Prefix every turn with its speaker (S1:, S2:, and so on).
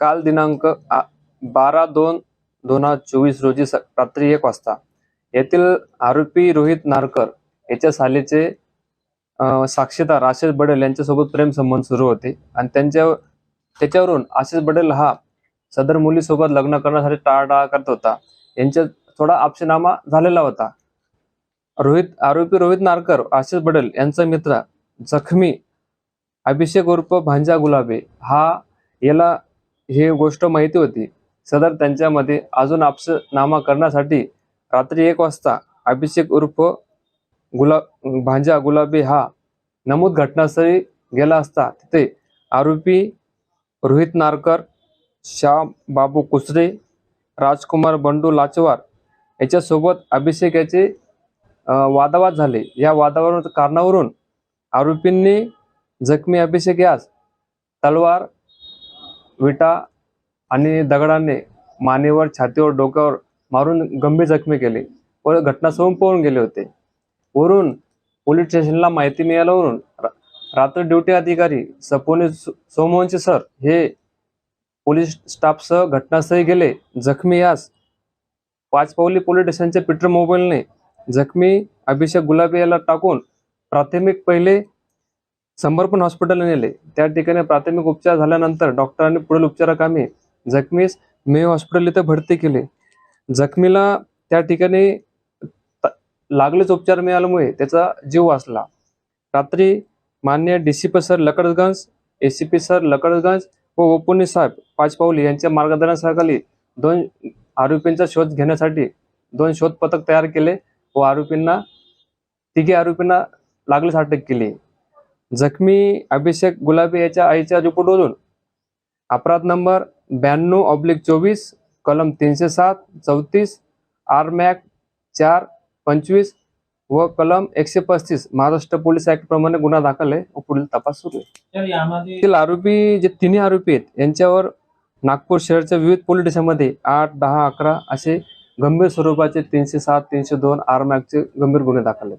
S1: काल दिनांक बारा दोन दोन हजार चोवीस रोजी रात्री एक वाजता येथील आरोपी रोहित नारकर याच्या सालीचे साक्षीदार आशिष बडेल यांच्यासोबत प्रेम संबंध सुरू होते आणि त्यांच्या त्याच्यावरून आशिष बडेल हा सदर मुलीसोबत लग्न करण्यासाठी टाळाटाळ करत होता. यांच्या थोडा आपशनामा झालेला होता. रोहित आरोपी रोहित नारकर आशिष बडेल यांचा मित्र जखमी अभिषेक उर्फ भांजा गुलाबे हा याला ही गोष्ट माहिती होती. सदर त्यांच्यामध्ये अजून नामा करण्यासाठी रात्री एक वाजता अभिषेक उर्फ गुला भांजा गुलाबी हा नमूद घटनास्थळी गेला असता. तिथे आरोपी रोहित नारकर श्याम बाबू कुसरे राजकुमार बंडू लाचवार याच्यासोबत अभिषेक याचे वादावाद झाले. या वादावरून कारणावरून आरोपींनी जखमी अभिषेक यास तलवार विटा आणि दगडाने मानेवर छातीवर डोक्यावर मारून गंभीर जखमी केले व घटनास्थळून पळून गेले होते. वरून पोलीस स्टेशनला माहिती मिळाल्यावरून रात्र ड्युटी अधिकारी सपोनी सोमवंशी सर हे पोलीस स्टाफसह घटनास्थळी गेले. जखमी यास पाचपावली पोलीस स्टेशनच्या पिटर मोबाईलने जखमी अभिषेक गुलाबी याला टाकून प्राथमिक पहिले समर्पण हॉस्पिटलला नेले. त्या ठिकाणी प्राथमिक उपचार झाल्यानंतर डॉक्टरांनी पुढील उपचाराकामी जखमीस मे हॉस्पिटल इथे भरती केले. जखमीला त्या ठिकाणी लागलेच उपचार मिळाल्यामुळे त्याचा जीव वाचला. रात्री मान्य D CP sir Lakadganj ACP sir Lakadganj व ओपुनी साहेब पाचपावली यांच्या मार्गदर्शनाखाली दोन आरोपींचा शोध घेण्यासाठी दोन शोध पथक तयार केले व आरोपींना तिघे आरोपींना लागलीच अटक केली. जखमी अभिषेक गुलाबी याच्या आईच्या रिपोर्टवरून. अपराध नंबर ब्याण्णव ऑब्लिक चोवीस कलम तीनशे सात चौतीस आर मॅक चार पंचवीस व कलम एकशे पस्तीस. महाराष्ट्र पोलीस ऍक्ट प्रमाणे गुन्हा दाखल आहे. व पुढील तपास सुरू आहे. आरोपी जे तिन्ही आरोपी आहेत यांच्यावर नागपूर शहरच्या विविध पोलीस स्टेशनमध्ये आठ दहा अकरा असे गंभीर स्वरूपाचे तीनशे सात तीनशे दोन आर मॅकचे गंभीर गुन्हे दाखल आहेत.